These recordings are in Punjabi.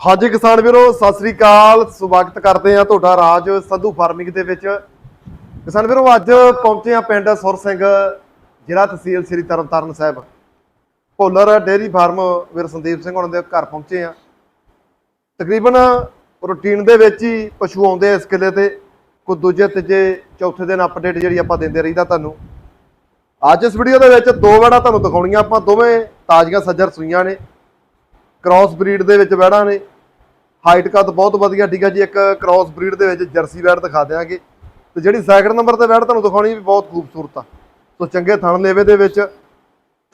ਹਾਂਜੀ ਕਿਸਾਨ ਵੀਰੋ, ਸਤਿ ਸ੍ਰੀ ਅਕਾਲ। ਸਵਾਗਤ ਕਰਦੇ ਆ ਤੁਹਾਡਾ ਰਾਜ ਸੰਧੂ ਫਾਰਮਿੰਗ ਦੇ ਵਿੱਚ। ਕਿਸਾਨ ਵੀਰੋ, ਅੱਜ ਪਹੁੰਚੇ ਆ ਪਿੰਡ ਸੁਰ ਸਿੰਘ, ਜ਼ਿਲ੍ਹਾ ਤਹਿਸੀਲ ਸ੍ਰੀ ਤਰਨਤਾਰਨ ਸਾਹਿਬ। ਭੋਲਰ ਡੇਅਰੀ ਫਾਰਮ ਵੀਰ ਸੰਦੀਪ ਸਿੰਘ ਉਹਨਾਂ ਦੇ ਘਰ ਪਹੁੰਚੇ ਆ ਤਕਰੀਬਨ ਰੂਟੀਨ ਦੇ ਵਿੱਚ ਹੀ ਪਸ਼ੂ ਆਉਂਦੇ ਆ ਇਸ ਕਿਲੇ ਤੇ। ਕੋਈ ਦੂਜੇ, ਤੀਜੇ, ਚੌਥੇ ਦਿਨ ਅਪਡੇਟ ਜਿਹੜੀ ਆਪਾਂ ਦਿੰਦੇ ਰਹੀਦਾ ਤੁਹਾਨੂੰ। ਅੱਜ ਇਸ ਵੀਡੀਓ ਦੇ ਵਿੱਚ ਦੋ ਵੜਾ ਤੁਹਾਨੂੰ ਦਿਖਾਉਣੀਆਂ ਆਪਾਂ, ਦੋਵੇਂ ਤਾਜ਼ੀਆਂ ਸੱਜਰ ਸੂਈਆਂ ਨੇ। ਕ੍ਰਾਸ ਬਰੀਡ ਦੇ ਵਿੱਚ ਵੈੜਾਂ ਨੇ। ਹਾਈਟ ਕੱਦ ਬਹੁਤ ਵਧੀਆ, ਠੀਕ ਆ ਜੀ, ਇੱਕ ਕ੍ਰਾਸ ਬਰੀਡ ਦੇ ਵਿੱਚ ਜਰਸੀ ਵੈੜ ਦਿਖਾ ਦਿਆਂਗੇ। ਤੇ ਜਿਹੜੀ ਸੈਕਿੰਡ ਨੰਬਰ ਤੇ ਵੈੜ ਤੁਹਾਨੂੰ ਦਿਖਾਉਣੀ ਵੀ ਬਹੁਤ ਖੂਬਸੂਰਤ ਆ। ਸੋ ਚੰਗੇ ਥਣ ਲੇਵੇ ਦੇ ਵਿੱਚ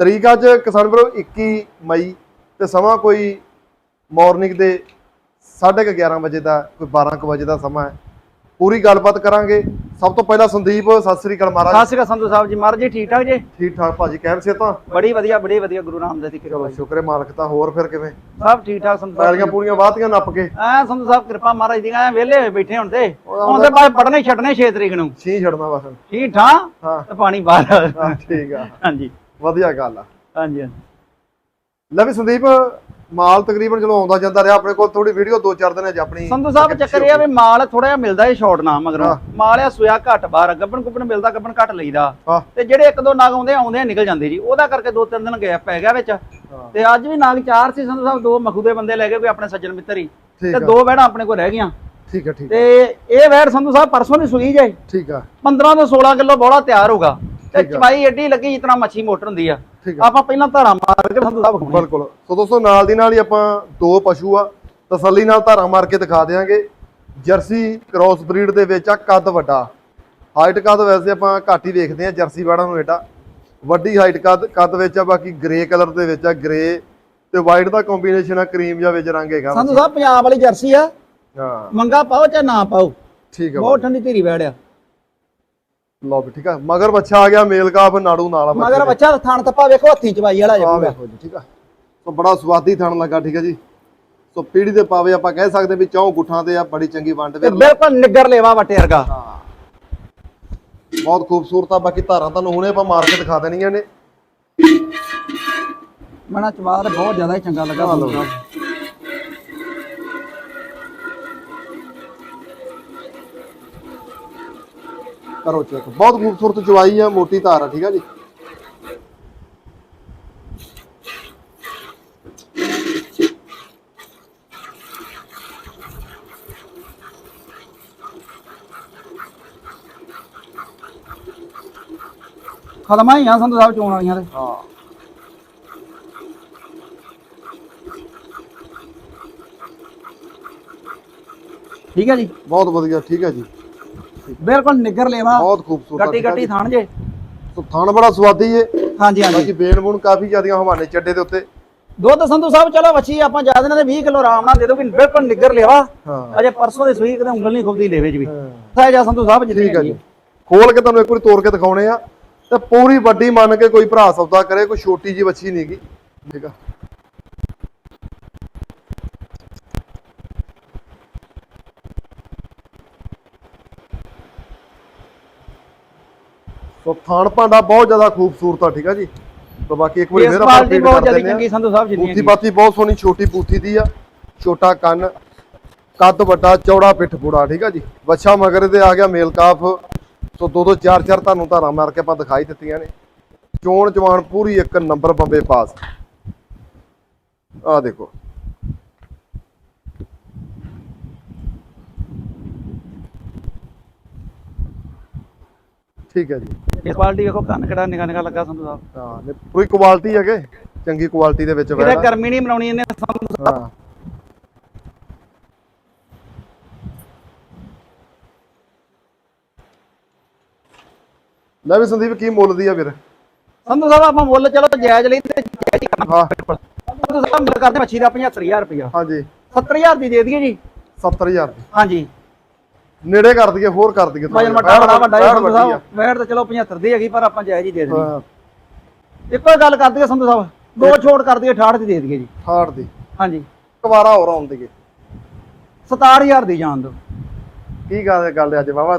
ਤਰੀਕ ਅੱਜ ਕਿਸਾਨ ਵੀਰੋ 21 ਮਈ ਤੇ ਸਮਾਂ ਕੋਈ ਮਾਰਨਿੰਗ ਦੇ 11:30 ਵਜੇ ਦਾ, ਕੋਈ 12 ਕੁ ਵਜੇ ਦਾ ਸਮਾਂ ਹੈ। ਪੂਰੀ ਗੱਲਬਾਤ ਕਰਾਂਗੇ। ਸਭ ਤੋਂ ਪਹਿਲਾਂ ਸੰਦੀਪ ਸਤਿ ਸ੍ਰੀ ਅਕਾਲ ਮਹਾਰਾਜ। ਸਤਿ ਸ਼੍ਰੀ ਅਕਾਲ ਸੰਧੂ ਸਾਹਿਬ ਜੀ ਮਹਾਰਾਜ ਜੀ ਠੀਕ ਠਾਕ ਜੀ? ਠੀਕ ਠਾਕ ਭਾਜੀ ਕਹਿਮ ਸੇ ਤਾਂ? ਬੜੀ ਵਧੀਆ ਬੜੀ ਵਧੀਆ ਗੁਰੂ ਰਾਮਦਾਸ ਦੀ ਕਿਰਪਾ ਚਲੋ ਸ਼ੁਕਰ ਮਾਲਕ ਦਾ ਹੋਰ ਫਿਰ ਕਿਵੇਂ? ਸਭ ਠੀਕ ਠਾਕ ਸੰਧੂ ਸਾਹਿਬ ਪੂਰੀਆਂ ਵਾਹਤੀਆਂ ਨੱਪ ਕੇ? ਐ ਸੰਧੂ ਸਾਹਿਬ ਕਿਰਪਾ ਮਹਾਰਾਜ ਦੀ ਐ ਵਿਹਲੇ ਹੋਏ ਬੈਠੇ ਹੁਣ ਤੇ। ਹੁਣ ਤੇ ਬਾਅਦ ਪੜਨੇ ਛੱਡਨੇ 6 ਤਰੀਕ ਨੂੰ। ਛੀ ਛੱਡਣਾ ਬਸ। ਠੀਕ ਠਾਕ ਹਾਂ। ਤੇ ਪਾਣੀ ਬਾਹਰ ਠੀਕ ਆ। ਹਾਂਜੀ। ਵਧੀਆ ਗੱਲ ਆ। ਹਾਂਜੀ ਹਾਂਜੀ। ਲੈ ਵੀ ਸੰਦੀਪ ਮਾਲ ਤਕਰੀਬਨ ਚਲੋ ਆਉਂਦਾ ਜਾਂਦਾ ਰਿਹਾ ਆਪਣੇ ਕੋਲ ਥੋੜੀ ਵੀਡੀਓ ਦੋ ਚਾਰ ਦਿਨ ਹੈ ਆਪਣੀ। ਸੰਧੂ ਸਾਹਿਬ ਚੱਕਰ ਇਹ ਆ ਵੀ ਮਾਲ ਥੋੜਾ ਜਿਹਾ ਮਿਲਦਾ ਏ ਸ਼ਾਰਟ ਨਾ ਮਗਰੋਂ। ਹਾਂ। ਮਾਲ ਆ ਸੁਆ ਘੱਟ ਬਾਹਰ ਗੱਬਣ ਗੁੱਬਣ ਮਿਲਦਾ ਗੱਬਣ ਘੱਟ ਲਈਦਾ। ਹਾਂ। ਤੇ ਜਿਹੜੇ ਇੱਕ ਦੋ ਨਾਗ ਆਉਂਦੇ ਆਉਂਦੇ ਨਿਕਲ ਜਾਂਦੇ ਜੀ। ਉਹਦਾ ਕਰਕੇ ਦੋ ਤਿੰਨ ਦਿਨ ਗਿਆ ਪੈ ਗਿਆ ਵਿੱਚ। ਹਾਂ। ਤੇ ਅੱਜ ਵੀ ਨਾਗ ਚਾਰ ਸੀ ਸੰਧੂ ਸਾਹਿਬ ਦੋ ਮਖੂ ਦੇ ਬੰਦੇ ਲੈ ਗਏ ਕੋਈ ਆਪਣੇ ਸੱਜਣ ਮਿੱਤਰ ਹੀ। ਤੇ ਦੋ ਵਹਿੜਾਂ ਆਪਣੇ ਕੋਲ ਰਹਿ ਗਈਆਂ। ਠੀਕ ਆ ਠੀਕ ਤੇ ਇਹ ਵੈੜ ਸੰਧੂ ਸਾਹਿਬ ਪਰਸੋਂ ਦੀ ਸੂਈ ਜੇ। ਠੀਕ ਆ। 15 ਤੋਂ 16 ਕਿਲੋ ਬੋਲਾ ਤਿਆਰ ਹੋਗਾ ਤੇ। ਚਬਾਈ ਏਡੀ ਲੱਗੀ ਜਿਤਨਾ ਮੱਛੀ ਮੋਟਰ ਹੁੰਦੀ ਆ। ਆਪਾਂ ਪਹਿਲਾਂ ਧਾਰਾ ਮਾਰ ਕੇ ਸਾਹਿਬ ਖਾਣੇ ਬਿਲਕੁਲ। ਸੋ ਦੋਸਤੋ ਨਾਲ ਦੀ ਨਾਲ ਹੀ ਆਪਾਂ ਦੋ ਪਸ਼ੂ ਆ ਤਸੱਲੀ ਨਾਲ ਧਾਰਾ ਮਾਰ ਕੇ ਦਿਖਾ ਦੇਾਂਗੇ ਜਰਸੀ ਕ੍ਰਾਸ ਬਰੀਡ ਦੇ ਵਿੱਚ ਆ ਕੱਦ ਵੱਡਾ। ਹਾਈਟ ਕੱਦ ਵੈਸੇ ਆਪਾਂ ਘੱਟ ਹੀ ਦੇਖਦੇ ਆ ਜਰਸੀ ਵਾੜਾਂ ਨੂੰ ਏਡਾ ਵੱਡੀ ਹਾਈਟ ਕੱਦ ਕੱਦ ਵਿੱਚ ਆ ਬਾਕੀ ਗ੍ਰੇ ਕਲਰ ਦੇ ਵਿੱਚ ਆ ਗ੍ਰੇ ਤੇ ਵਾਈਟ ਦਾ ਕੰਬੀਨੇਸ਼ਨ ਆ ਕਰੀਮ ਜਾਂ ਵਿੱਚ ਰੰਗ ਹੈਗਾ। ਸੰਧੂ ਸਾਹਿਬ ਪੰਜਾਬ ਵਾਲੀ ਜਰਸੀ ਆ। ਹਾਂ। ਮੰਗਾ ਪਾਓ ਚਾਹੇ ਨਾ ਪਾਓ। ਠੀਕ ਆ ਬਹੁਤ ਠੰਡੀ ਧੀਰੀ ਆ। ਲਓ ਵੀ ਠੀਕ ਆ। ਮਗਰ ਬੱਚਾ ਆ ਗਿਆ ਮੇਲ ਕਾਫ ਨਾੜੂ ਨਾਲ ਆ ਬੱਚੇ ਮਗਰ ਦੇ। ਬੱਚਾ ਥਣ ਤੱਪਾ ਵੇਖੋ ਹੱਥੀ ਚਬਾਈ ਵਾਲਾ ਜਾਊਗਾ ਵੇਖੋ ਜੀ ਠੀਕ ਆ। ਸੋ ਬੜਾ ਸਵਾਦੀ ਥਣ ਲੱਗਾ ਠੀਕ ਆ ਜੀ। ਸੋ ਪੀੜੀ ਦੇ ਪਾਵੇ ਆਪਾਂ ਕਹਿ ਸਕਦੇ ਵੀ ਚੌਂ ਗੁੱਠਾਂ ਤੇ ਆ ਬੜੀ ਚੰਗੀ ਵੰਡ ਤੇ ਵੇ ਬਿਲਕੁਲ ਨਿੱਗਰ ਲੇਵਾ ਵਟੇ ਵਰਗਾ। ਹਾਂ। ਬਹੁਤ ਖੂਬਸੂਰਤ ਆ ਬਾਕੀ ਧਾਰਾਂ ਤੁਹਾਨੂੰ ਹੁਣੇ ਆਪਾਂ ਮਾਰ ਕੇ ਦਿਖਾ ਦੇਣੀਆਂ ਨੇ। ਮਣਾ ਚਵਾਰ ਬਹੁਤ ਜ਼ਿਆਦਾ ਹੀ ਚੰਗਾ ਲੱਗਾ। ਕਰੋ ਚੈੱਕ। ਬਹੁਤ ਖੂਬਸੂਰਤ ਚਵਾਈ ਆ ਮੋਟੀ ਧਾਰ ਆ ਠੀਕ ਆ ਜੀ? ਖਤਮਾਂ ਹੀ ਆ ਸੰਧੂ ਸਾਹਿਬ ਚੋਣ ਵਾਲੀਆਂ ਤੇ। ਹਾਂ। ਠੀਕ ਹੈ ਜੀ? ਬਹੁਤ ਵਧੀਆ ਠੀਕ ਆ ਜੀ। ਬਿਲਕੁਲ ਨਿੱਗਰ ਲੇਵਾ। ਬਹੁਤ ਖੂਬਸੂਰਤ ਗੱਟੀ ਗੱਟੀ। ਥਾਣ ਜੇ। ਥਣ ਬੜਾ ਸਵਾਦੀ ਏ। ਹਾਂਜੀ ਹਾਂਜੀ। ਬਾਕੀ ਬੇਨ ਬੂਨ ਕਾਫੀ ਜ਼ਿਆਦੀਆਂ ਹਵਾਨੇ ਚੱਡੇ ਦੇ ਉੱਤੇ। ਦੁੱਧ ਸੰਧੂ ਸਾਹਿਬ ਚਲੋ ਵੱਛੀ ਆਪਾਂ ਜਾ ਦਿਨਾਂ ਦੇ 20 ਕਿਲੋ ਆਰਾਮ ਨਾਲ ਦੇ ਦੋਗੇ ਬਿਲਕੁਲ ਨਿੱਗਰ ਲੇਵਾ। ਹਾਂ। ਅਜੇ ਪਰਸੋਂ ਦੀ ਸੂਈ ਕਿਤੇ ਉਂਗਲ ਨਹੀਂ ਖੁੱਬਦੀ ਲੇਵੇ ਚ ਵੀ। ਹਾਂ। ਸਾਇ ਜਾ ਸੰਧੂ ਸਾਹਿਬ ਜਿੱਥੇ ਠੀਕ ਆ ਜੀ। ਖੋਲ ਕੇ ਤੁਹਾਨੂੰ ਇੱਕ ਵਾਰੀ ਤੋੜ ਕੇ ਦਿਖਾਉਣੇ ਆ। ਤੇ ਪੂਰੀ ਵੱਡੀ ਮੰਨ ਕੇ ਕੋਈ ਭਰਾ ਸੌਦਾ ਕਰੇ ਕੋਈ ਛੋਟੀ ਜੀ ਵੱਛੀ ਨਹੀਂਗੀ ਠੀਕ ਆ। ਸੋ ਥਾਣ ਭਾਂਡਾ ਬਹੁਤ ਜ਼ਿਆਦਾ ਖੂਬਸੂਰਤ ਆ ਠੀਕ ਆ ਜੀ। ਤਾਂ ਬਾਕੀ ਇੱਕ ਵਾਰੀ ਫੇਰ ਆਪਾਂ ਬਹੁਤ ਜ਼ਿਆਦਾ ਚੰਗੀ ਸੰਧੂ ਸਾਹਿਬ ਜਿੰਨੀ ਬੂਥੀ ਬਾਤੀ ਬਹੁਤ ਸੋਹਣੀ ਛੋਟੀ ਬੂਥੀ ਦੀ ਆ। ਛੋਟਾ ਕੰਨ ਕੱਦ ਵੱਡਾ ਚੌੜਾ ਪਿੱਠ ਪੂੜਾ ਠੀਕ ਆ ਜੀ। ਬੱਚਾ ਮਗਰ ਦੇ ਆ ਗਿਆ ਮੇਲ ਕਾਫ। ਸੋ ਦੋ ਦੋ ਚਾਰ ਚਾਰ ਤੁਹਾਨੂੰ ਧਾਰਾਂ ਮਾਰ ਕੇ ਆਪਾਂ ਦਿਖਾਈ ਦਿੱਤੀਆਂ ਨੇ। ਚੋਣ ਜਵਾਨ ਪੂਰੀ ਇੱਕ ਨੰਬਰ ਬੰਬੇ ਪਾਸ। ਆ ਦੇਖੋ। ਠੀਕ ਹੈ ਜੀ। ਇਸ ਕੁਆਲਿਟੀ ਵੇਖੋ ਕੰਨ ਕਿਹੜਾ ਨਿਕਾ ਨਿਕਾ ਲੱਗਾ ਸੰਧੂ ਸਾਹਿਬ। ਹਾਂ ਨੇ ਪੂਰੀ ਕੁਆਲਿਟੀ ਹੈਗੇ? ਚੰਗੀ ਕੁਆਲਿਟੀ ਦੇ ਵਿੱਚ ਕਿਤੇ ਵੈੜਾ ਗਰਮੀ ਨਹੀਂ ਬਣਾਉਣੀ ਇਹਨੇ ਸੰਧੂ ਸਾਹਿਬ। ਹਾਂ। ਲੈ ਵੀ ਸੰਦੀਪ ਕੀ ਮੁੱਲ ਦੀ ਆ ਵੀਰ ਸੰਧੂ ਸਾਹਿਬ ਆਪਾਂ ਮੁੱਲ ਚਲੋ ਜਾਇਜ਼ ਲਈ ਤੇ ਜਾਇਜ਼ ਹੀ ਕਰਨਾ ਹਾਂ। ਸੰਧੂ ਸਾਹਿਬ ਮੁੱਲ ਕਰਦੇ ਮੱਛੀ ਦਾ 75000 ਰੁਪਇਆ ਹਾਂਜੀ। 70000 ਦੀ ਦੇ ਦਈਏ ਜੀ। 70000 ਦੀ। ਹਾਂਜੀ। ਨੇੜੇ ਕਰ ਦਈਏ ਹੋਰ ਕਰ ਦਈਏ ਵਜਨ। ਮੱਟਾ ਬੜਾ ਵੱਡਾ ਹੈ ਸੰਧੂ। ਸਾਹਿਬ। ਵੈਟ ਤਾਂ ਚਲੋ 75 ਦੀ ਹੈਗੀ ਪਰ ਆਪਾਂ ਜਾਇਜ਼ ਹੀ ਦੇ ਦੇਣੀ। ਇੱਕੋ ਹੀ ਗੱਲ ਕਰ ਦਈਏ ਸੰਧੂ ਸਾਹਿਬ। ਦੋ ਛੋੜ ਕਰ ਦਈਏ 68 ਦੀ ਦੇ ਦਈਏ ਜੀ। ਹਾਰਡ ਦੀ। ਹਾਂਜੀ। ਕੁਵਾਰਾ ਹੋਰ ਆਉਣ ਦੀਏ 67000 ਦੀ ਜਾਣ ਦੋ ਕੀ ਗੱਲ ਗੱਲ ਅੱਜ ਵਾਵਾ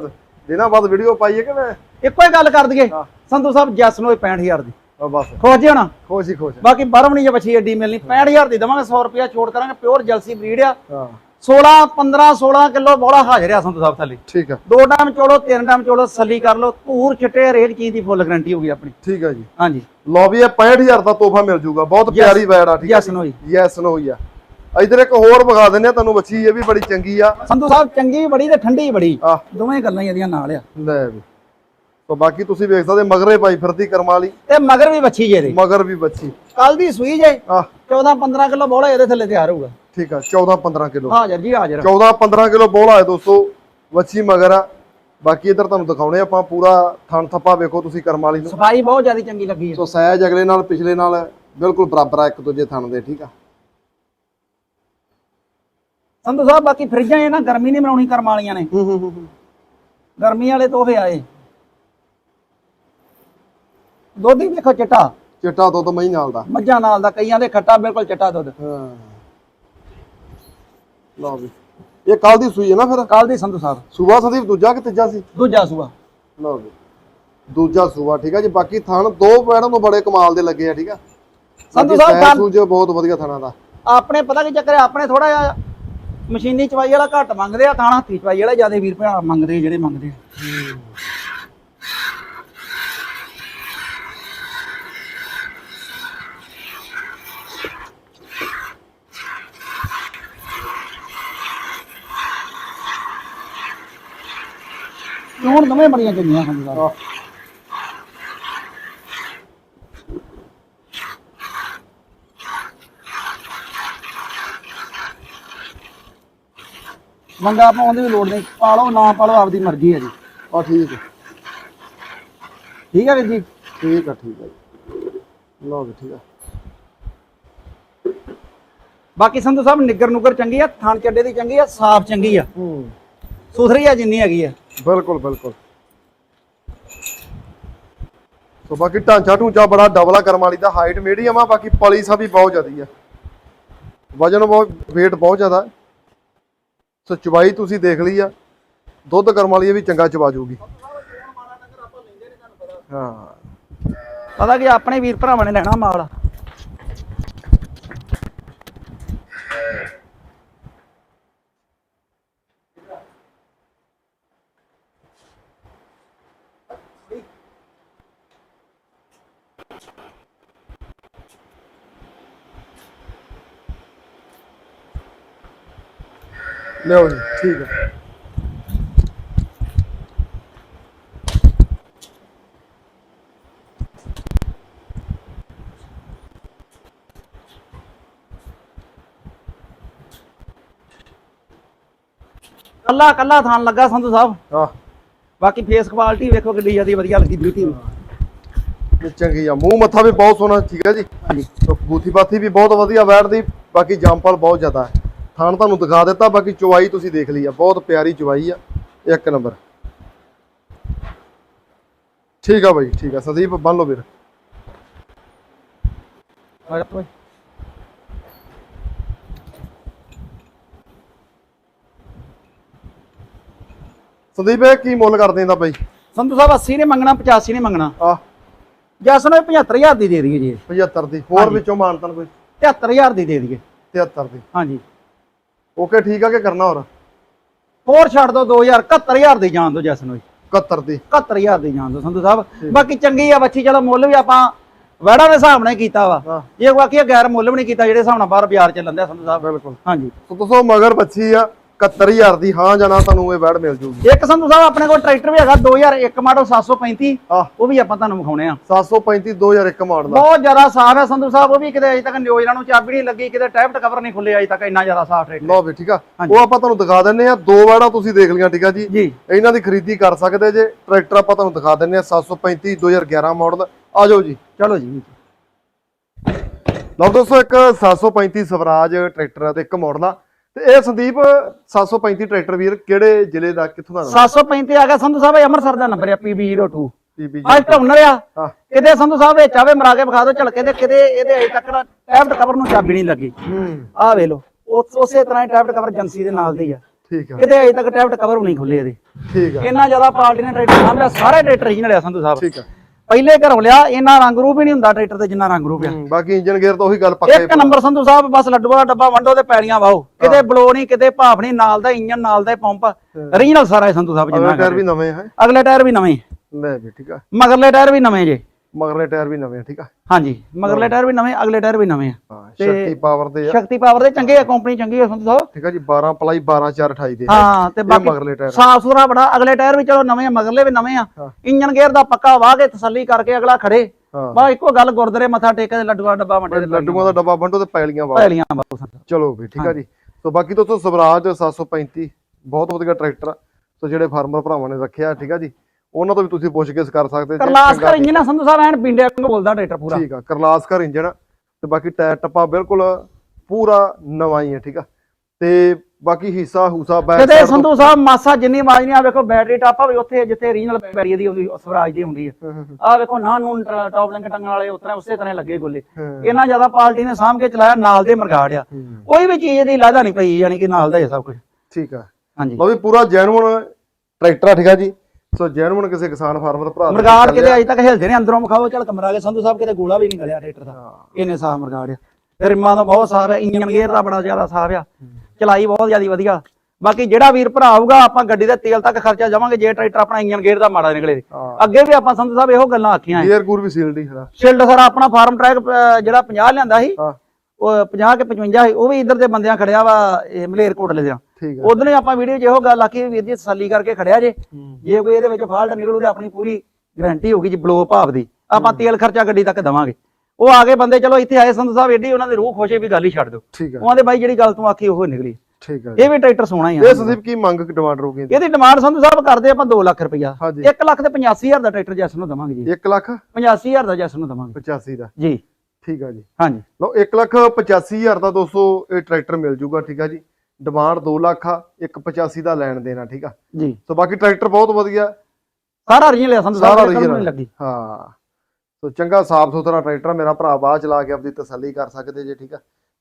ਦਿਨਾਂ ਬਾਅਦ ਵੀਡੀਓ ਪਾਈਏ ਕਿ ਮੈਂ? ਇੱਕੋ ਹੀ ਗੱਲ ਕਰ ਦਈਏ। ਸੰਧੂ ਸਾਹਿਬ ਜੱਸ ਨੂੰ ਇਹ 65000 ਦੀ। ਬਸ। ਖੁਸ਼ ਜੀ ਹੁਣ? ਖੁਸ਼ ਹੀ ਖੁਸ਼। ਬਾਕੀ ਬਾਹਰੋਂ ਨਹੀਂ ਜੇ ਬੱਚੀ ਐਡੀ ਮਿਲਣੀ। 65000 ਦੀ ਦਵਾਂਗੇ 100 ਰੁਪਿਆ ਛੋੜ ਕਰਾਂਗੇ। ਪਿਓਰ ਜਲਸੀ ਬਰੀਡ ਆ। ਹਾਂ। 16 15 16 ਕਿਲੋ ਬੋਲਾ ਹਾਜ਼ਰ ਆ ਸੰਤੂ ਸਾਹਿਬ ਥੱਲੇ। ਠੀਕ ਆ। ਦੋ ਟਾਈਮ ਚੋਲੋ ਤਿੰਨ ਟਾਈਮ ਚੋਲੋ ਸੱਲੀ ਕਰ ਲਓ ਧੂਰ ਚਿੱਟੇ ਹਰੇਕ ਚੀਜ਼ ਦੀ ਫੁੱਲ ਗਾਰੰਟੀ ਹੋਊਗੀ ਆਪਣੀ। ਠੀਕ ਆ ਜੀ। ਹਾਂਜੀ। ਲਓ ਵੀ ਇਹ 65000 ਦਾ ਤੋਹਫਾ ਮਿਲ ਜੂਗਾ। ਬਹੁਤ Yes. ਪਿਆਰੀ ਵੈੜ ਆ ਠੀਕ ਆ ਯੈਸ ਨੋ ਜੀ। ਯੈਸ ਨੋ ਹੀ ਆ। ਇਧਰ ਇੱਕ ਹੋਰ ਵਿਖਾ ਦਿੰਨੇ ਆ ਤੁਹਾਨੂੰ ਬੱਚੀ ਇਹ ਵੀ ਬੜੀ ਚੰਗੀ ਆ। ਸੰਧੂ ਸਾਹਿਬ ਚੰਗੀ ਬੜੀ ਤੇ ਠੰਡੀ ਬੜੀ। ਆ ਦੋਵੇਂ ਗੱਲਾਂ ਹੀ ਇਹਦੀਆਂ ਨਾਲ ਆ। ਲੈ ਵੀ। ਸੋ ਬਾਕੀ ਤੁਸੀਂ ਵੇਖ ਸਕਦੇ ਮਗਰੇ ਪਾਈ ਫਿਰਦੀ ਕਰਮਾਂ ਵਾਲੀ। ਤੇ ਮਗਰ ਵੀ ਬੱਚੀ ਜੇ ਦੇ ਮਗਰ ਵੀ ਬੱਚੀ ਕੱਲ ਦੀ ਸੂਈ ਜੇ। ਆ 14 15 ਕਿਲੋ ਬੋਲਾ ਇਹਦੇ ਥੱਲੇ ਤਿਆਰ ਹੋਊਗਾ। ਠੀਕ ਆ 14 15 ਕਿਲੋ। ਹਾਜ਼ਰ ਜੀ ਹਾਜ਼ਰ। 14 15 ਕਿਲੋ ਬੋਲਾ ਹੈ ਦੋਸਤੋ ਵੱਛੀ ਮਗਰ ਆ। ਬਾਕੀ ਇਧਰ ਤੁਹਾਨੂੰ ਦਿਖਾਉਣੇ ਆਪਾਂ ਪੂਰਾ ਥਣ ਥੱਪਾ ਵੇਖੋ ਤੁਸੀਂ ਕਰਮ ਵਾਲੀ ਨੂੰ। ਸਫ਼ਾਈ ਬਹੁਤ ਜ਼ਿਆਦਾ ਚੰਗੀ ਲੱਗੀ ਹੈ ਸੋ ਸਹਿਜ ਅਗਲੇ ਨਾਲ ਪਿਛਲੇ ਨਾਲ ਬਿਲਕੁਲ ਬਰਾਬਰ ਆ ਇੱਕ ਦੂਜੇ ਥਣ ਦੇ ਠੀਕ ਆ। ਸੰਧੂ ਸਾਹਿਬ ਬਾਕੀ ਫਰਿੱਜਾਂ ਇਹ ਨਾ ਗਰਮੀ ਨਹੀਂ ਬਣਾਉਣੀ ਕਰਮ ਵਾਲੀਆਂ ਨੇ। ਹੂੰ ਹੂੰ ਹੂੰ। ਗਰਮੀ ਵਾਲੇ ਤੋਹਫੇ ਆਏ। ਦੁੱਧ ਹੀ ਵੇਖੋ ਚਿੱਟਾ। ਚਿੱਟਾ ਦੁੱਧ ਮਹੀਂ ਨਾਲ ਦਾ। ਮੱਝਾਂ ਨਾਲ ਦਾ ਕਈਆਂ ਦੇ ਖੱਟਾ ਬਿਲਕੁਲ ਚਿੱਟਾ ਦੁੱਧ। ਹਾਂ। ਲਓ ਵੀ ਇਹ ਕੱਲ ਦੀ ਸੂਈ ਹੈ ਨਾ ਫਿਰ? ਕੱਲ ਦੀ ਸੰਧੂ ਸਾਹਿਬ ਸੂਬਾ ਸੰਦੀਪ ਦੂਜਾ ਕਿ ਤੀਜਾ ਸੀ? ਦੂਜਾ ਸੂਆ। ਲਓ ਵੀ ਦੂਜਾ ਸੂਬਾ ਠੀਕ ਆ ਜੀ। ਬਾਕੀ ਥਣ ਦੋ ਪੈੜਾਂ ਨੂੰ ਬੜੇ ਕਮਾਲ ਦੇ ਲੱਗੇ ਆ ਠੀਕ ਆ। ਸੰਧੂ ਸਾਹਿਬ ਸੂਜ ਬਹੁਤ ਵਧੀਆ ਥਣਾ ਦਾ। ਆਪਣੇ ਪਤਾ ਕੀ ਚੱਕਰ ਹੈ ਆਪਣੇ ਥੋੜਾ ਜਿਹਾ ਮਸ਼ੀਨੀ ਚਵਾਈ ਵਾਲਾ ਘੱਟ ਮੰਗਦੇ ਆ ਥਾਣਾ ਹੱਥੀ ਚਵਾਈ ਵਾਲਾ ਜ਼ਿਆਦਾ ਵੀਰ ਭਰਾ ਮੰਗਦੇ ਜਿਹੜੇ ਮੰਗਦੇ ਆ। ਹੁਣ ਦੋਵੇਂ ਬੜੀਆਂ ਚੰਗੀਆਂ ਹਨ ਜੀ ਆਹ, ਮੰਗਾ ਪਾਉਣ ਦੀ ਵੀ ਲੋੜ ਨਹੀਂ ਪਾਲੋ ਨਾ ਪਾਲੋ ਆਪਦੀ ਮਰਜ਼ੀ ਹੈ ਜੀ। ਆਹ ਠੀਕ ਹੈ। ਠੀਕ ਹੈ ਵੀਰ ਜੀ? ਠੀਕ ਆ ਠੀਕ ਆ ਜੀ ਲਓ ਵੀ ਠੀਕ ਆ ਬਾਕੀ ਸੰਧੂ ਸਾਹਿਬ ਨਿੱਗਰ ਨੁਗਰ ਚੰਗੀ ਆ ਥਾਣ ਚੱਡੇ ਦੀ ਚੰਗੀ ਆ ਸਾਫ਼ ਚੰਗੀ ਆ। ਹੂੰ। ਸੁਥਰੀ ਆ ਜਿੰਨੀ ਹੈਗੀ ਆ। ਬਿਲਕੁਲ ਬਿਲਕੁਲ। ਸੋ ਬਾਕੀ ਢਾਂਚਾ ਢੂੰਚਾ ਬੜਾ ਡਬਲਾ ਕਰਮ ਵਾਲੀ ਦਾ ਹਾਈਟ ਮੀਡੀਅਮ ਆ, ਬਾਕੀ ਪਲੀ ਸਾ ਵੀ ਬਹੁਤ ਜ਼ਿਆਦੀ ਆ। ਵਜਨ ਬਹੁਤ weight ਬਹੁਤ ਜ਼ਿਆਦਾ। ਸੋ ਚਵਾਈ ਤੁਸੀਂ ਦੇਖ ਲਈ ਆ। ਦੁੱਧ ਕਰਮ ਵਾਲੀ ਇਹ ਵੀ ਚੰਗਾ ਚਵਾ ਜੂਗੀ। ਹਾਂ। ਪਤਾ ਕਿ, ਆਪਣੇ ਵੀਰ ਭਰਾਵਾਂ ਨੇ ਲੈਣਾ ਮਾਲ। ਲਿਓ ਜੀ ਠੀਕ ਹੈ ਕੱਲਾ ਕੱਲਾ ਥਾਣ ਲੱਗਾ ਸੰਧੂ ਸਾਹਿਬ। ਆ ਬਾਕੀ ਫੇਸ ਕੁਆਲਿਟੀ ਵੇਖੋ ਕਿੱਡੀ ਜਿਆਦੀ ਵਧੀਆ ਲੱਗੀ ਬਿਊਟੀ ਇਹ ਚੰਗੀ ਆ ਮੂੰਹ ਮੱਥਾ ਵੀ ਬਹੁਤ ਸੋਹਣਾ ਠੀਕ ਹੈ ਜੀ। ਹਾਂਜੀ। ਬੂਥੀ ਬਾਥੀ ਵੀ ਬਹੁਤ ਵਧੀਆ ਬੈਠਦੀ ਬਾਕੀ ਜੰਪਲ ਬਹੁਤ ਜ਼ਿਆਦਾ ਹੈ। ਥਾਣ ਤੁਹਾਨੂੰ ਦਿਖਾ ਦਿੱਤਾ ਬਾਕੀ ਚੁਵਾਈ ਤੁਸੀਂ ਦੇਖ ਲਈ ਆ। ਬਹੁਤ ਪਿਆਰੀ ਚੁਵਾਈ ਆ। ਇੱਕ ਨੰਬਰ। ਠੀਕ ਆ ਬਾਈ ਠੀਕ ਆ। ਸੰਦੀਪ ਬੰਨ ਲਓ ਵੀਰ। ਸੰਦੀਪ ਇਹ ਕੀ ਮੁੱਲ ਕਰਦੇ ਇਹਦਾ ਬਾਈ? ਸੰਧੂ ਸਾਹਿਬ 80 ਨੇ ਮੰਗਣਾ 85 ਨੇ ਮੰਗਣਾ। ਆ। ਜਸ ਨੂੰ 75000 ਦੀ ਦੇ ਦਈਏ ਜੀ। 75 ਦੀ। ਹੋਰ। ਵਿੱਚੋਂ ਮਾਨਤਨ ਕੋਈ? 73000 ਦੀ ਦੇ ਦਈਏ। 73 ਦੀ। ਹਾਂਜੀ। ਓਕੇ ਠੀਕ ਆ ਕਿ ਕਰਨਾ ਹੋਰ? ਹੋਰ ਛੱਡ ਦੋ 2000 71000 ਦੀ ਜਾਣ ਦੋ ਜਸ ਨੂੰ 71 ਦੀ। 71000 ਦੀ ਜਾਣ ਦੋ ਸੰਧੂ ਸਾਹਿਬ। ਬਾਕੀ ਚੰਗੀ ਆ ਬੱਚੀ ਚਲੋ ਮੁੱਲ ਵੀ ਆਪਾਂ ਵੜਾ ਦੇ ਹਿਸਾਬ ਨਾਲ ਕੀਤਾ ਵਾ। ਹਾਂ। ਜੇ ਬਾਕੀ ਇਹ ਗੈਰ ਮੁੱਲ ਵੀ ਨਹੀਂ ਕੀਤਾ ਜਿਹੜੇ ਹਿਸਾਬ ਨਾਲ ਬਾਹਰ ਬਾਜ਼ਾਰ ਚੱਲਣ ਦਿਆ ਸੰਧੂ ਸਾਹਿਬ। ਬਿਲਕੁਲ। ਹਾਂਜੀ। ਸੋ ਦੋਸਤੋ ਮਗਰ ਬੱਚੀ ਆ। 71000 ਦੀ ਹਾਂ ਜਾਂ ਨਾ ਤੁਹਾਨੂੰ ਇਹ ਬੈਡ ਮਿਲ ਜੂਗੀ। ਇੱਕ ਸੰਧੂ ਸਾਹਿਬ ਆਪਣੇ ਕੋਲ ਟਰੈਕਟਰ ਵੀ ਹੈਗਾ 2001 ਮਾਡਲ 735 ਆ ਉਹ ਵੀ ਆਪਾਂ ਤੁਹਾਨੂੰ ਵਿਖਾਉਣੇ ਆ। 735 2001 ਮਾਡਲ ਦਾ ਬਹੁਤ ਜ਼ਿਆਦਾ ਸਾਫ਼ ਹੈ ਸੰਧੂ ਸਾਹਿਬ ਉਹ ਵੀ ਕਿਤੇ ਅਜੇ ਤੱਕ ਨਿਊਜ਼ਲਾਂ ਨੂੰ ਚਾਬੀ ਨਹੀਂ ਲੱਗੀ ਕਿਤੇ ਟੈਪਟ ਕਵਰ ਨਹੀਂ ਖੁੱਲੇ ਅਜੇ ਤੱਕ ਇੰਨਾ ਜ਼ਿਆਦਾ ਸਾਫ਼ ਟਰੈਕਟਰ ਲਓ ਵੀ ਠੀਕ ਆ। ਉਹ ਆਪਾਂ ਤੁਹਾਨੂੰ ਦਿਖਾ ਦਿੰਨੇ ਆ ਦੋ ਵੈੜਾਂ ਤੁਸੀਂ ਦੇਖ ਲਿਆ ਠੀਕ ਆ ਜੀ। ਜੀ। ਇਹਨਾਂ ਦੀ ਖਰੀਦੀ ਕਰ ਸਕਦੇ ਜੇ ਟਰੈਕਟਰ ਆਪਾਂ ਤੁਹਾਨੂੰ ਦਿਖਾ ਦਿੰਨੇ ਆ 735 2011 ਮਾਡਲ ਆ ਜਾਓ ਜੀ। ਚਲੋ ਜੀ। ਲਓ ਦੋਸਤੋ ਇੱਕ 735 ਸਵਰਾਜ ਟਰੈਕਟਰ ਆ ਤੇ ਇੱਕ ਮਾਡਲ ਆ। ਤੇ ਇਹ ਸੰਦੀਪ 735 ਟਰੈਕਟਰ ਵੀਰ ਕਿਹੜੇ ਜ਼ਿਲ੍ਹੇ ਦਾ ਕਿੱਥੋਂ ਦਾ 735 ਆ ਗਿਆ ਸੰਧੂ ਸਾਹਿਬ ਇਹ ਅੰਮ੍ਰਿਤਸਰ ਦਾ ਨੰਬਰ ਆ PB02 ਪੀਬੀ ਅੱਜ ਟੌਨਰ ਆ। ਹਾਂ। ਕਿਤੇ ਸੰਧੂ ਸਾਹਿਬ ਵਿੱਚ ਆਵੇ ਮਰਾ ਕੇ ਵਿਖਾ ਦਿਓ ਝਲਕੇ ਤੇ ਕਿਤੇ ਇਹਦੇ ਅਜੇ ਤੱਕ ਟੈਪਟ ਕਵਰ ਨੂੰ ਚਾਬੀ ਨਹੀਂ ਲੱਗੀ। ਹੂੰ। ਆ ਵੇ ਲੋ ਉਸ- ਤਰ੍ਹਾਂ ਹੀ ਟੈਪਟ ਕਵਰ ਏਜੰਸੀ ਦੇ ਨਾਲ ਦੇ ਆ। ਠੀਕ ਆ। ਕਿਤੇ ਅਜੇ ਤੱਕ ਟੈਪਟ ਕਵਰ ਨਹੀਂ ਖੁੱਲੇ ਇਹਦੇ। ਠੀਕ ਆ। ਇੰਨਾ ਜ਼ਿਆਦਾ ਪਾਰਟੀ ਨੇ ਟਰੈਕਟਰ ਸਾਂਭਿਆ ਸਾਰੇ ਟਰੈਕਟਰ ਹੀ ਨਲਿਆ ਸੰਧੂ ਸਾਹਿਬ। ਠੀਕ ਆ। ਪਹਿਲੇ ਘਰੋਂ ਲਿਆ ਇੰਨਾ ਰੰਗ ਰੂਪ ਹੀ ਨਹੀਂ ਹੁੰਦਾ ਟਰੈਕਟਰ ਤੇ ਜਿੰਨਾ ਰੰਗ ਰੂਪ ਆ। ਹੂੰ, ਬਾਕੀ ਇੰਜਨ ਗੇਅਰ ਤਾਂ ਉਹੀ ਗੱਲ ਪੱਕੇ ਇੱਕ ਨੰਬਰ ਸੰਧੂ ਸਾਹਿਬ ਬਸ ਲੱਡੂਆਂ ਦਾ ਡੱਬਾ ਵੰਡੋ ਤੇ ਪੈਲੀਆਂ ਵਾਓ ਕਿਤੇ ਬਲੋ ਨਹੀਂ ਕਿਤੇ ਭਾਫ ਨਹੀਂ ਨਾਲ ਦਾ ਇੰਜਨ ਨਾਲ ਦਾ ਪੰਪ। ਰੀਜਨਲ ਸਾਰਾ ਇਹ ਸੰਧੂ ਸਾਹਿਬ ਜਿੰਨਾ ਅਗਲੇ ਟਾਇਰ ਵੀ ਨਵੇਂ ਹੈ? ਅਗਲੇ ਟਾਇਰ ਵੀ ਨਵੇਂ ਲੈ ਵੀ ਠੀਕ ਆ। ਮਗਰਲੇ ਟਾਇਰ ਵੀ ਨਵੇਂ ਜੇ। ਮਗਰਲੇ ਟਾਇਰ ਵੀ ਨਵੇਂ ਆ, ਠੀਕ ਆ। ਹਾਂਜੀ ਮਗਰਲੇ ਟਾਇਰ ਵੀ ਨਵੇਂ ਅਗਲੇ ਟਾਇਰ ਵੀ ਨਵੇਂ ਆ। ਹਾਂ ਸ਼ਕਤੀ ਪਾਵਰ ਦੇ ਆ। ਸ਼ਕਤੀ ਪਾਵਰ ਦੇ ਚੰਗੇ ਆ ਕੰਪਨੀ ਚੰਗੀ ਆ ਸੰਧੂ ਸਾਹਿਬ। ਠੀਕ ਆ ਜੀ 12 ਪਲਾਈ 12 4 28 ਦੇ ਹਾਂ ਤੇ ਬਾਕੀ ਮਗਰਲੇ ਟਾਇਰ ਸਾਫ਼ ਸੁਥਰਾ ਬੜਾ ਅਗਲੇ ਟਾਇਰ ਵੀ ਚਲੋ ਨਵੇਂ ਆ ਮਗਰਲੇ ਵੀ ਨਵੇਂ ਆ। ਇੰਜਨ ਗੇਅਰ ਦਾ ਪੱਕਾ ਵਾਹ ਕੇ ਤਸੱਲੀ ਕਰਕੇ ਅਗਲਾ ਖੜੇ। ਬਾ ਇੱਕੋ ਗੱਲ ਗੁਰਦੁਆਰੇ ਮੱਥਾ ਟੇਕੇ ਤੇ ਲੱਡੂਆਂ ਦਾ ਡੱਬਾ ਵੰਡੇ ਲੱਡੂਆਂ ਦਾ ਡੱਬਾ ਵੰਡੋ ਤੇ ਪੈਲੀਆਂ ਵਾ ਪੈਲੀਆਂ ਸੰਧੂ ਚਲੋ ਵੀ ਠੀਕ ਆ ਜੀ। ਸੋ ਬਾਕੀ ਦੋਸਤੋ ਸਵਰਾਜ 735 ਬਹੁਤ ਵਧੀਆ ਟਰੈਕਟਰ ਆ। ਸੋ ਜਿਹੜੇ ਫਾਰਮਰ ਭਰਾਵਾਂ ਨੇ ਰੱਖਿਆ ਠੀਕ ਆ ਜੀ। ਉਹਨਾਂ ਤੋਂ ਵੀ ਤੁਸੀਂ ਪੁੱਛ ਗਿੱਛ ਕਰ ਸਕਦੇ ਜੇ ਕਰਲਾਸ ਚੰਗਾ ਕਰ ਇੰਜਨ ਸੰਧੂ ਸਾਹਿਬ ਐਨ ਪਿੰਡੇ ਵਾਂਗੂ ਬੋਲਦਾ ਟਰੈਕਟਰ ਪੂਰਾ। ਠੀਕ ਆ ਕਰਲਾਸਕਰ ਇੰਜਨ ਤੇ ਬਾਕੀ ਟਾਇਰ ਟੱਪਾ ਬਿਲਕੁਲ ਪੂਰਾ ਨਵਾਂ ਹੀ ਹੈ ਠੀਕ ਆ। ਤੇ ਬਾਕੀ ਹਿੱਸਾ ਹੂਸਾ ਬੈਕ ਕਿਤੇ ਸੰਧੂ ਸਾਹਿਬ ਮਾਸਾ ਜਿੰਨੀ ਆਵਾਜ਼ ਨਹੀਂ ਆ ਵੇਖੋ ਬੈਟਰੀ ਟਾਪ ਆ ਵੀ ਉੱਥੇ ਜਿੱਥੇ ਰੀਜਨਲ ਬੈਟਰੀ ਦੀ ਹੁੰਦੀ ਸਵਰਾਜ ਦੀ ਹੁੰਦੀ ਹੈ ਆ ਵੇਖੋ ਨਾ ਨੂੰ ਟੌਪ ਲਿੰਕ ਟੰਗਣ ਵਾਲੇ ਉਤਰੇ ਉਸੇ ਤਰ੍ਹਾਂ ਲੱਗੇ ਗੋਲੇ। ਇਹਨਾਂ ਜ਼ਿਆਦਾ ਪਾਰਟੀ ਨੇ ਕੇ ਚਲਾਇਆ ਨਾਲ ਦੇ ਮਰਗਾੜ ਆ। ਕੋਈ ਵੀ ਚੀਜ਼ ਦੀ ਲਾਦਾ ਨਹੀਂ ਪਈ ਯਾਨੀ ਕਿ ਨਾਲ ਦਾ ਹੀ ਸਭ ਕੁਝ ਠੀਕ ਆ। ਹਾਂਜੀ। ਵੀ ਪੂਰਾ ਜੈਨੂਨ ਟਰੈਕਟਰ ਆ ਠੀਕ ਆ ਜੀ। ਸੋ ਜੈਨੂਨ ਕਿਸੇ ਕਿਸਾਨ ਫਾਰਮਰ ਭਰਾ ਮਰਗਾੜ ਕਿਤੇ ਅਜੇ ਤੱਕ ਹਿਲਦੇ ਨੇ ਅੰਦਰੋਂ ਵਿਖਾਓ ਚੱਲ ਕਮਰਾ ਕੇ ਸੰਧੂ ਸਾਹਿਬ ਕਿਤੇ ਗੋਲਾ ਵੀ ਨਹੀਂ ਗਲਿਆ ਟਰੈਕਟਰ ਦਾ। ਇਹਨੇ ਸਾਫ਼ ਮਰਗਾੜ ਆ। ਰਿਮਾਂ ਦਾ ਬਹੁਤ ਹੈ ਇੰਜਨ ਗੇਅਰ ਦਾ ਬੜਾ ਜ਼ਿਆਦਾ ਸਾਫ਼ ਆ। ਚਲਾਈ ਬਹੁਤ ਜ਼ਿਆਦਾ ਵਧੀਆ। ਬਾਕੀ ਜਿਹੜਾ ਵੀਰ ਭਰਾ ਆਊਗਾ ਆਪਾਂ ਗੱਡੀ ਦੇ ਤੇਲ ਤੱਕ ਖਰਚਾ ਜਾਵਾਂਗੇ ਜੇ ਟਰੈਕਟਰ ਆਪਣਾ ਇੰਜਨ ਗੇਅਰ ਦਾ ਮਾੜਾ ਨਿਕਲੇ। ਅੱਗੇ ਵੀ ਆਪਾਂ ਸੰਧੂ ਸਾਹਿਬ ਇਹੋ ਗੱਲਾਂ ਆਖੀਆਂ ਗੇਅਰ ਗੂਰ ਵੀ ਸੀਲਡ ਹੀ ਖੜਾ। ਸ਼ਿਲਡ ਸਰ ਆਪਣਾ ਫਾਰਮ ਟਰੈਕ ਜਿਹੜਾ 50 ਲਿਆਂਦਾ ਸੀ ਉਹ 50 ਕੇ 55 ਸੀ ਉਹ ਵੀ ਇੱਧਰ ਦੇ ਬੰਦਿਆਂ ਖੜਿਆ ਵਾ ਇਹ ਮਲੇਰਕੋਟਲੇ ਦੇ ਉਦੋਂ ਹੀ ਆਪਾਂ ਵੀਡੀਓ 'ਚ ਇਹੋ ਗੱਲ ਆਖੀ ਵੀਰ ਜੀ ਤਸੱਲੀ ਕਰਕੇ ਖੜਿਆ ਜੇ। ਜੇ ਕੋਈ ਇਹਦੇ ਵਿੱਚ ਫਾਲਟ ਨਿਕਲੂ ਤੇ ਆਪਣੀ ਪੂਰੀ ਗਾਰੰਟੀ ਹੋਗੀ ਜੀ ਬਲੋ ਭਾਵ ਦੀ। ਆਪਾਂ ਤੇਲ ਖਰਚਾ ਗੱਡੀ ਤੱਕ ਦਵਾਂਗੇ। ਉਹ ਆ ਗਏ ਬੰਦੇ ਚਲੋ ਇੱਥੇ ਆਏ ਸੰਧੂ ਸਾਹਿਬ ਏਡੀ ਉਹਨਾਂ ਦੀ ਰੂਹ ਖੁਸ਼ੇ ਵੀ ਗੱਲ ਹੀ ਛੱਡ ਦਿਓ। ਠੀਕ ਉਹਨਾਂ ਦੇ ਬਾਈ ਜਿਹੜੀ ਗੱਲ ਤੂੰ ਆਖੀ ਉਹ ਨਿਕਲੀ। ਠੀਕ ਇਹ ਵੀ ਟਰੈਕਟਰ ਸੋਹਣਾ ਹੀ ਆ। ਇਹ ਸੰਦੀਪ ਕੀ ਮੰਗ ਡਿਮਾਂਡ ਰੋਗੀ ਇਹਦੀ ਡਿਮਾਂਡ ਸੰਧੂ ਸਾਹਿਬ ਕਰਦੇ ਆਪਾਂ 2 ਲੱਖ ਰੁਪਇਆ ਹਾਂਜੀ। 1 ਲੱਖ ਤੇ 85000 ਦਾ ਟਰੈਕਟਰ ਜੈਸ ਨੂੰ ਦਵਾਂਗੇ ਜੀ। 1 ਲੱਖ? 85000 ਦਾ ਜੈਸ ਨੂੰ ਦਵਾਂਗੇ। 85 ਦਾ। ਜੀ। ਠੀਕ ਆ ਜੀ। ਹਾਂਜੀ। ਲਓ 1 ਲੱਖ 85000 ਦਾ ਦੋਸਤੋ ਇਹ ਟਰੈਕਟਰ ਮਿਲ ਜੂਗਾ ਠੀਕ ਆ ਜੀ। ਡਿਮਾਂਡ 2 ਲੱਖ ਆ 185 ਦਾ ਲੈਣ ਦੇਣਾ ਠੀਕ ਆ। ਜੀ। ਸੋ ਬਾਕੀ ਟਰੈਕਟਰ ਬਹੁਤ ਵਧੀਆ। ਸਾਰਾ ਰੀਜਨ ਲਿਆ ਸੰਧੂ ਸਾਹਿਬ ਸਾਰਾ ਇੱਕ ਨੂੰ original ਨਹੀਂ ਲੱਗੀ। ਹਾਂ। ਸੋ ਚੰਗਾ ਸਾਫ਼ ਸੁਥਰਾ ਟਰੈਕਟਰ ਮੇਰਾ ਭਰਾ ਬਾਅਦ ਚਲਾ ਕੇ ਆਪਦੀ ਤਸੱਲੀ ਕਰ ਸਕਦੇ ਜੇ ਠੀਕ ਆ?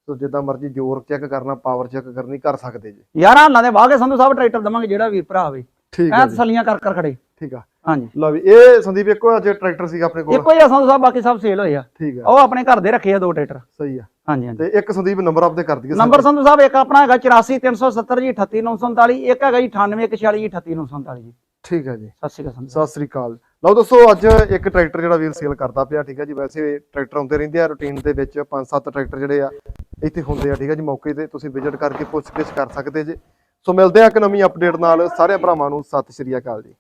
ਸੋ ਜਿੱਦਾਂ ਮਰਜ਼ੀ ਜ਼ੋਰ ਚੈੱਕ ਕਰਨਾ ਪਾਵਰ ਚੈੱਕ ਕਰਨੀ ਕਰ ਸਕਦੇ ਜੇ। ਯਾਰ ਹਾਲਾਂ ਦੇ ਵਾਹ ਕੇ ਸੰਧੂ ਸਾਹਿਬ ਟਰੈਕਟਰ ਦਵਾਂਗੇ ਜਿਹੜਾ ਵੀਰ ਭਰਾ ਹੋਵੇ। ਠੀਕ ਐ ਆ ਜੀ। ਤਸੱਲੀਆਂ ਕਰ ਕਰ ਖੜੇ। ਠੀਕ ਆ। ਹਾਂਜੀ। ਲਓ ਵੀ ਇਹ ਸੰਦੀਪ ਇੱਕੋ ਅੱਜ ਟਰੈਕਟਰ ਸੀਗਾ ਆਪਣੇ ਕੋਲ। ਇੱਕੋ ਹੀ ਆ ਸੰਧੂ ਸਾਹਿਬ ਬਾਕੀ ਸਭ ਸੇਲ ਹੋਏ ਆ। ਠੀਕ ਆ। ਉਹ ਆਪਣੇ ਘਰ ਦੇ ਰੱਖੇ ਆ ਦੋ ਟਰੈਕਟਰ। ਸਹੀ ਆ। ਹਾਂਜੀ ਹਾਂਜੀ। ਤੇ ਇੱਕ ਸੰਦੀਪ ਨੰਬਰ ਆਪਦੇ ਕਰ ਦਈਏ ਨੰਬਰ ਸੰਧੂ ਸਾਹਿਬ ਇੱਕ ਆਪਣਾ ਹੈਗਾ 84370 ਜੀ 38947 ਇੱਕ ਹੈਗਾ ਜੀ 9846 ਜੀ 38947 ਜੀ। ਠੀਕ ਆ ਜੀ। ਸਤਿ ਸ਼੍ਰੀ ਅਕਾਲ ਸਤਿ ਸ੍ਰੀ ਅਕਾਲ। ਲਓ ਦੋਸਤੋ, ਅੱਜ ਇੱਕ ਟਰੈਕਟਰ ਜਿਹੜਾ ਵੀਰ ਸੇਲ ਕਰਦਾ ਪਿਆ, ਠੀਕ ਹੈ ਜੀ। ਵੈਸੇ ਟਰੈਕਟਰ ਆਉਂਦੇ ਰਹਿੰਦੇ ਆ ਰੂਟੀਨ ਦੇ ਵਿੱਚ ਪੰਜ ਸੱਤ ਟਰੈਕਟਰ ਜਿਹੜੇ ਆ, ਇੱਥੇ ਹੁੰਦੇ ਆ, ਠੀਕ ਹੈ ਜੀ, ਮੌਕੇ ਤੇ। ਤੁਸੀਂ ਵਿਜ਼ਿਟ ਕਰਕੇ ਪੁੱਛ ਗਿੱਛ ਕਰ ਸਕਦੇ ਜੇ। ਸੋ ਮਿਲਦੇ ਆ ਇੱਕ ਨਵੀਂ ਅਪਡੇਟ ਨਾਲ। ਸਾਰੇ ਭਰਾਵਾਂ ਨੂੰ ਸਤਿ ਸ੍ਰੀ ਅਕਾਲ ਜੀ।